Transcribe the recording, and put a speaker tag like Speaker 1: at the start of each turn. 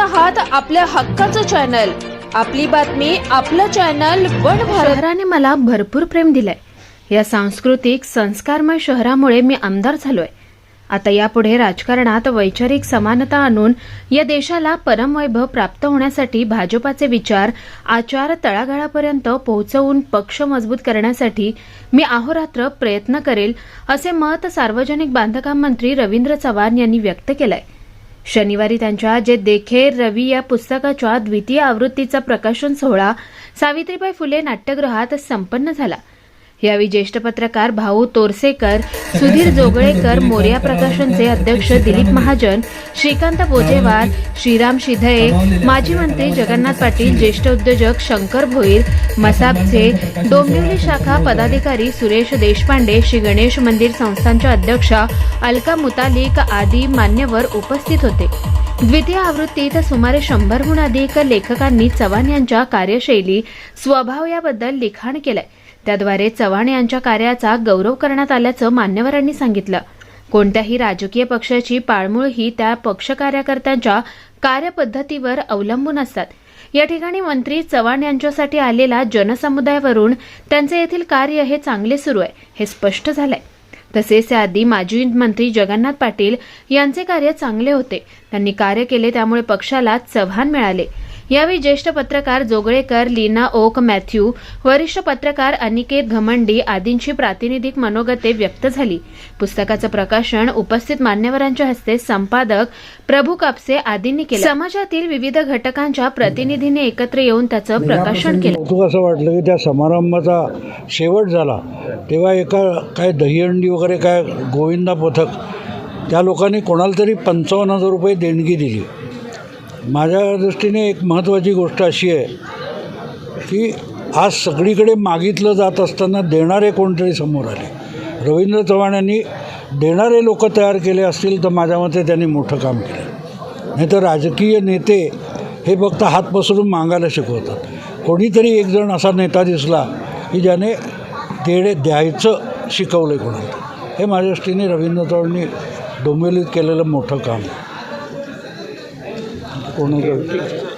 Speaker 1: आहात आपल्या हक्काचं चॅनल आपली बातमी आपलं चॅनल वन भारत. मला भरपूर प्रेम दिलंय. या सांस्कृतिक संस्कारमय शहरामुळे मी आमदार झालोय. आता यापुढे राजकारणात वैचारिक समानता आणून या देशाला परमवैभव प्राप्त होण्यासाठी भाजपाचे विचार आचार तळागाळापर्यंत पोहोचवून पक्ष मजबूत करण्यासाठी मी अहोरात्र प्रयत्न करेल असे मत सार्वजनिक बांधकाम मंत्री रवींद्र चव्हाण यांनी व्यक्त केलंय. शनिवारी त्यांच्या जे देखे रवी या पुस्तकाच्या द्वितीय आवृत्तीचा प्रकाशन सोहळा सावित्रीबाई फुले नाट्यगृहात संपन्न झाला. यावेळी ज्येष्ठ पत्रकार भाऊ तोरसेकर सुधीर जोगळेकर मोर्या प्रकाशनचे अध्यक्ष दिलीप महाजन श्रीकांत बोजेवार श्रीराम शिधये माजी मंत्री जगन्नाथ पाटील ज्येष्ठ उद्योजक शंकर भोईर मसाबचे डोंबिवली शाखा पदाधिकारी सुरेश देशपांडे श्री गणेश मंदिर संस्थांच्या अध्यक्षा अलका मुतालिक आदी मान्यवर उपस्थित होते. द्वितीय आवृत्तीत सुमारे शंभरहून अधिक लेखकांनी चव्हाण यांच्या कार्यशैली स्वभाव याबद्दल लिखाण केलंय. त्याद्वारे चव्हाण यांच्या कार्याचा गौरव करण्यात आल्याचं मान्यवरांनी सांगितलं. कोणत्याही राजकीय पक्षाची पाळमुळ ही त्या पक्ष कार्यकर्त्यांच्या कार्यपद्धतीवर अवलंबून असतात. या ठिकाणी मंत्री चव्हाण यांच्यासाठी आलेला जनसमुदायावरून त्यांचे येथील कार्य हे चांगले सुरू आहे हे स्पष्ट झालंय. तसेच त्याआधी माजी मंत्री जगन्नाथ पाटील यांचे कार्य चांगले होते. त्यांनी कार्य केले त्यामुळे पक्षाला चव्हाण मिळाले. यावेळी ज्येष्ठ पत्रकार जोगळेकर लीना ओक मॅथ्यू वरिष्ठ पत्रकार अनिकेत घमंडी आदींची प्रातिनिधिक मनोगते व्यक्त झाली. पुस्तकाचं प्रकाशन उपस्थित मान्यवरांच्या हस्ते संपादक प्रभू कापसे आदींनी केलं. समाजातील विविध घटकांच्या प्रतिनिधींनी एकत्र येऊन त्याचं प्रकाशन केलं.
Speaker 2: कौतुक असं वाटलं की त्या समारंभाचा शेवट झाला. तेव्हा एका काय दहीहंडी वगैरे काय गोविंदा पथक त्या लोकांनी कोणाला तरी पंचावन्न हजार रुपये देणगी दिली. माझ्या दृष्टीने एक महत्त्वाची गोष्ट अशी आहे की आज सगळीकडे मागितलं जात असताना देणारे कोणतरी समोर आले. रवींद्र चव्हाण यांनी देणारे लोक तयार केले असतील तर माझ्या मते त्यांनी मोठं काम केलं. नाही तर राजकीय नेते हे फक्त हात पसरून मागायला शिकवतात. कोणीतरी एकजण असा नेता दिसला की ज्याने देणे द्यायचं शिकवलं आहे कोणाला. हे माझ्या दृष्टीने रवींद्र चव्हाणनी डोंबिवलीत केलेलं मोठं काम con otro.